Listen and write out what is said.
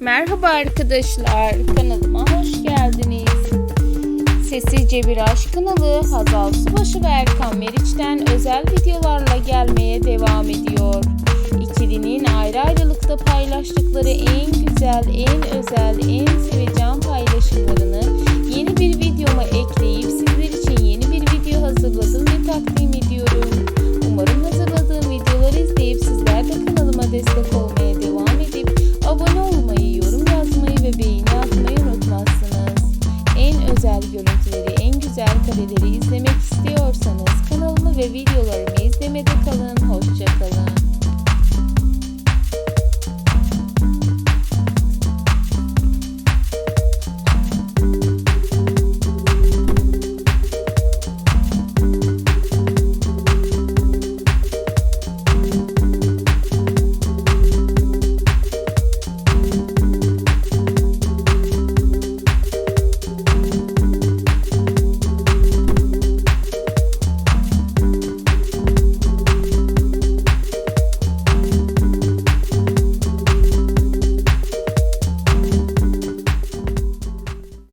Merhaba arkadaşlar, kanalıma hoş geldiniz. Sessizce bir aşk kanalı Hazal Subaşı ve Erkan Meriç'ten özel videolarla gelmeye devam ediyor. İkilinin ayrı ayrılıkta paylaştıkları en güzel, en özel, en görüntüleri en güzel kareleri izlemek istiyorsanız kanalımı ve videolarımı izlemede kalın.